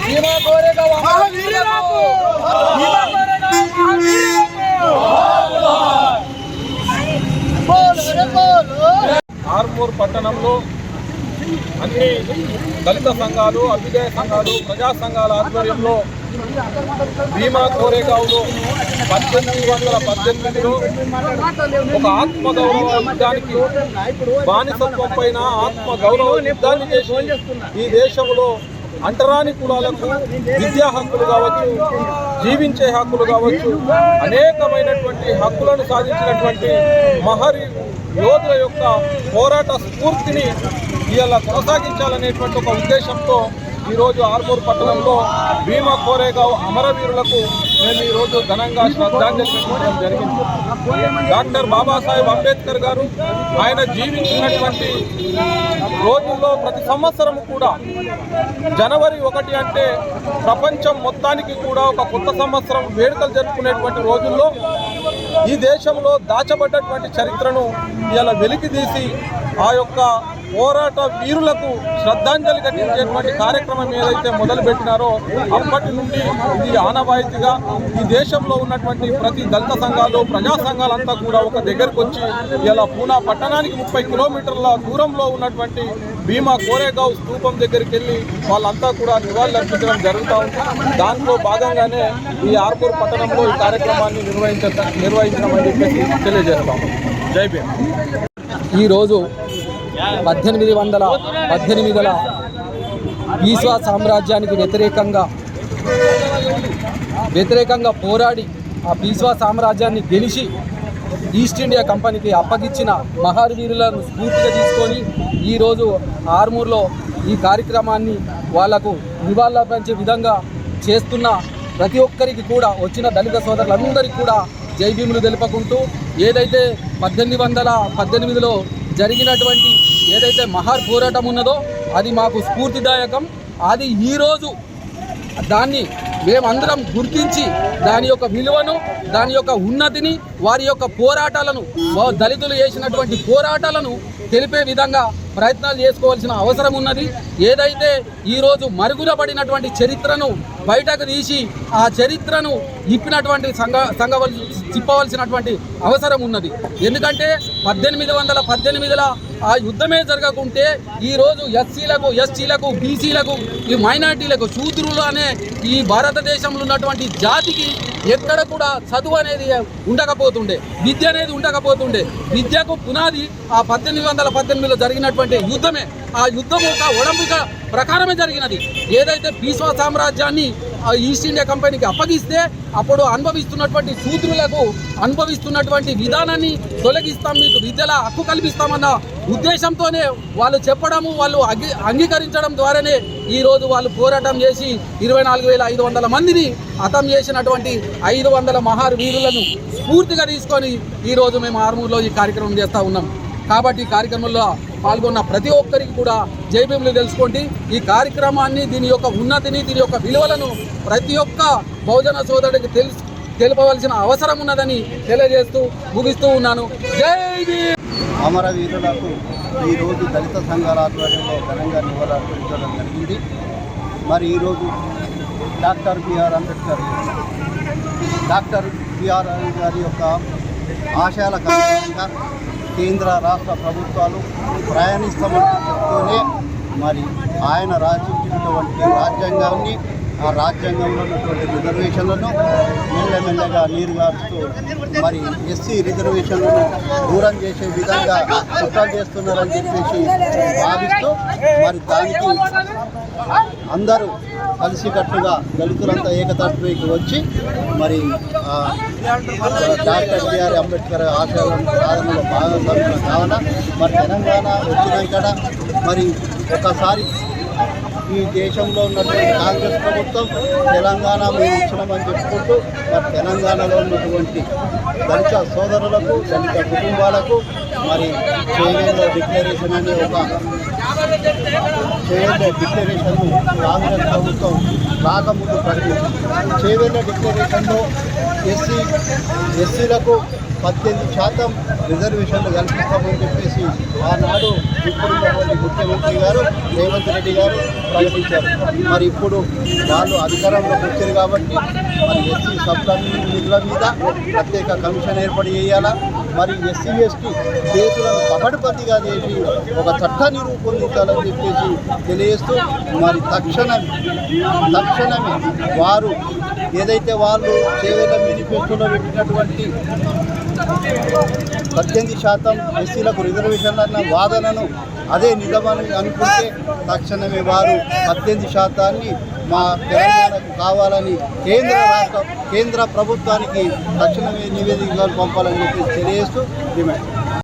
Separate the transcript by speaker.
Speaker 1: భీమా కోరేగా మహావీరులకు భీమా కోరేగా
Speaker 2: ఆర్మూర్ పట్టణంలో అన్ని దళిత సంఘాలు అభ్యుదయ సంఘాలు ప్రజా సంఘాల ఆధ్వర్యంలో భీమా కోరేగావులో పద్దెనిమిది వందల పద్దెనిమిదిలో ఒక ఆత్మగౌరవ యుద్ధానికి బానిసత్వం పైన ఆత్మగౌరవ యుద్ధాన్ని చేసి ఈ దేశంలో అంటరాని కులాలకు విద్యా హక్కులు కావచ్చు జీవించే హక్కులు కావచ్చు అనేకమైనటువంటి హక్కులను సాధించినటువంటి మహరి యోధుల యొక్క పోరాట స్ఫూర్తిని ఇలా కొనసాగించాలనేటువంటి ఒక ఉద్దేశంతో ఈరోజు ఆర్మూర్ పట్టణంలో భీమా కోరేగావ్ అమరవీరులకు మేము ఈరోజు ఘనంగా శ్రద్ధాంజలి ఘటించడం జరిగింది. డాక్టర్ బాబాసాహెబ్ అంబేద్కర్ గారు ఆయన జీవించినటువంటి రోజుల్లో ప్రతి సంవత్సరం కూడా జనవరి ఒకటి అంటే ప్రపంచం మొత్తానికి కూడా ఒక కొత్త సంవత్సరం వేడుకలు జరుపుకునేటువంటి రోజుల్లో ఈ దేశంలో దాచబడ్డటువంటి చరిత్రను ఇలా వెలికి తీసి ఆ యొక్క పోరాట వీరులకు శ్రద్ధాంజలి ఘటించేటువంటి కార్యక్రమం ఏదైతే మొదలుపెట్టినారో అప్పటి నుండి ఇది ఆనవాయితీగా ఈ దేశంలో ఉన్నటువంటి ప్రతి దళిత సంఘాలు ప్రజా సంఘాలంతా కూడా ఒక దగ్గరకు వచ్చి ఇలా పూనా పట్టణానికి ముప్పై కిలోమీటర్ల దూరంలో ఉన్నటువంటి భీమా కోరేగావ్ స్థూపం దగ్గరికి వెళ్ళి వాళ్ళంతా కూడా నివాళులర్పించడం జరుగుతూ ఉంది. దాంట్లో భాగంగానే ఈ ఆర్పూర్ పట్టణంలో ఈ కార్యక్రమాన్ని నిర్వహించ నిర్వహించడం అని చెప్పేసి జై భీమ్.
Speaker 1: ఈరోజు పద్దెనిమిది వందల పద్దెనిమిదిల ఈశ్వా సామ్రాజ్యానికి వ్యతిరేకంగా వ్యతిరేకంగా పోరాడి ఆ పీస్వా సామ్రాజ్యాన్ని గెలిచి ఈస్ట్ ఇండియా కంపెనీకి అప్పగించిన మహావీరులను స్ఫూర్తిగా తీసుకొని ఈరోజు ఆర్మూర్లో ఈ కార్యక్రమాన్ని వాళ్ళకు నివాళులర్పించే విధంగా చేస్తున్న ప్రతి ఒక్కరికి కూడా వచ్చిన దళిత సోదరులందరికీ కూడా జై భీములు తెలుపుకుంటూ ఏదైతే పద్దెనిమిది వందల పద్దెనిమిదిలో జరిగినటువంటి ఏదైతే మహార్ పోరాటం ఉన్నదో అది మాకు స్ఫూర్తిదాయకం. అది ఈరోజు దాన్ని మేమందరం గుర్తించి దాని యొక్క విలువను దాని యొక్క ఉన్నతిని వారి యొక్క పోరాటాలను దళితులు చేసినటువంటి పోరాటాలను తెలిపే విధంగా ప్రయత్నాలు చేసుకోవాల్సిన అవసరం ఉన్నది. ఏదైతే ఈరోజు మరుగున పడినటువంటి చరిత్రను బయటకు తీసి ఆ చరిత్రను ఇప్పినటువంటి సంఘ సంఘవల్ తిప్పవలసినటువంటి అవసరం ఉన్నది. ఎందుకంటే పద్దెనిమిది వందల పద్దెనిమిదిల ఆ యుద్ధమే జరగకుంటే ఈరోజు ఎస్సీలకు ఎస్టీలకు బీసీలకు ఈ మైనార్టీలకు శూద్రులు అనే ఈ భారతదేశంలో ఉన్నటువంటి జాతికి ఎక్కడ కూడా చదువు అనేది ఉండకపోతుండే. విద్య అనేది ఉండకపోతుండే. విద్యకు పునాది ఆ పద్దెనిమిది వందల పద్దెనిమిదిలో జరిగినటువంటి యుద్ధమే. ఆ యుద్ధం ఒక ఒడంబిక ప్రకారమే జరిగినది. ఏదైతే పీస్వా సామ్రాజ్యాన్ని ఈస్ట్ ఇండియా కంపెనీకి అప్పగిస్తే అప్పుడు అనుభవిస్తున్నటువంటి శూద్రులకు అనుభవిస్తున్నటువంటి విధానాన్ని తొలగిస్తాం మీకు విద్యల హక్కు కల్పిస్తామన్న ఉద్దేశంతోనే వాళ్ళు చెప్పడము వాళ్ళు అంగీ అంగీకరించడం ద్వారానే ఈరోజు వాళ్ళు పోరాటం చేసి ఇరవై నాలుగు వేల ఐదు వందల మందిని హతం చేసినటువంటి ఐదు వందల మహార్ వీరులను స్ఫూర్తిగా తీసుకొని ఈరోజు మేము ఆర్మూర్లో ఈ కార్యక్రమం చేస్తూ ఉన్నాం. కాబట్టి ఈ కార్యక్రమంలో పాల్గొన్న ప్రతి ఒక్కరికి కూడా జైభీములు తెలుసుకోండి. ఈ కార్యక్రమాన్ని దీని యొక్క ఉన్నతిని దీని యొక్క విలువలను ప్రతి ఒక్క బహుజన సోదరుడికి తెలుసు తెలుపవలసిన అవసరం ఉన్నదని తెలియజేస్తూ ముగిస్తూ ఉన్నాను. జై
Speaker 3: అమరవీరులకు ఈరోజు దళిత సంఘాల ఆధ్వర్యంలో ఘనంగా నివాళులర్పించడం జరిగింది. మరి ఈరోజు doctor BR Ambedkar doctor BR గారి యొక్క ఆశయాల కారణంగా కేంద్ర రాష్ట్ర ప్రభుత్వాలు ప్రయాణిస్తామని చెప్తూనే మరి ఆయన రాజించినటువంటి రాజ్యాంగాన్ని ఆ రాజ్యాంగంలో ఉన్నటువంటి రిజర్వేషన్లను మెల్లమెల్లగా నీరుగారుస్తూ మరి ఎస్సీ రిజర్వేషన్లను దూరం చేసే విధంగా కుట్రలు చేస్తున్నారని చెప్పేసి భావిస్తూ మరి దానికి అందరూ కలిసికట్టుగా దళితులంతా ఏకతాటిపైకి వచ్చి మరి ఆ, డాక్టర్ బిఆర్ అంబేద్కర్ ఆశయాలను సాధనలో భాగస్వామ్యం కావున మరి తెలంగాణ వచ్చినాక మరి ఒకసారి ఈ దేశంలో ఉన్నటువంటి కాంగ్రెస్ ప్రభుత్వం తెలంగాణ మేము ఇచ్చినామని చెప్పుకుంటూ మరి తెలంగాణలో ఉన్నటువంటి దళిత సోదరులకు దళిత కుటుంబాలకు మరి చేవేళ్ళ డిక్లరేషన్ అనే ఒక చేవేళ్ళ డిక్లరేషన్ను కాంగ్రెస్ ప్రభుత్వం రాకముందు ప్రకటించింది. చేవేళ్ళ డిక్లరేషన్లో ఎస్సీ ఎస్సీలకు పద్దెనిమిది శాతం రిజర్వేషన్లు కల్పిస్తామని చెప్పేసి ఆనాడు ఇప్పుడున్నటువంటి ముఖ్యమంత్రి గారు రేవంత్ రెడ్డి గారు ప్రకటించారు. మరి ఇప్పుడు వాళ్ళు అధికారంలోకి వచ్చారు కాబట్టి మరి ఎస్సీ సబ్సిడీ నిధుల మీద ప్రత్యేక కమిషన్ ఏర్పాటు చేయాలా? మరి ఎస్సీ ఎస్టీ కేసులను పకడ్బందీగా చేసి ఒక చట్టాన్ని రూపొందించాలని చెప్పేసి తెలియజేస్తూ మరి తక్షణమే తక్షణమే వారు ఏదైతే వాళ్ళు చేవేల మేనిఫెస్టోలో పెట్టినటువంటి పద్దెనిమిది శాతం ఎస్సీలకు రిజర్వేషన్లు అన్న వాదనను అదే నిజమని అనుకుంటే తక్షణమే వారు పద్దెనిమిది శాతాన్ని మా తెలంగాణకు కావాలని కేంద్ర రాష్ట్ర కేంద్ర ప్రభుత్వానికి తక్షణమే నివేదికలు పంపాలని చెప్పి తెలియజేస్తూ డిమాండ్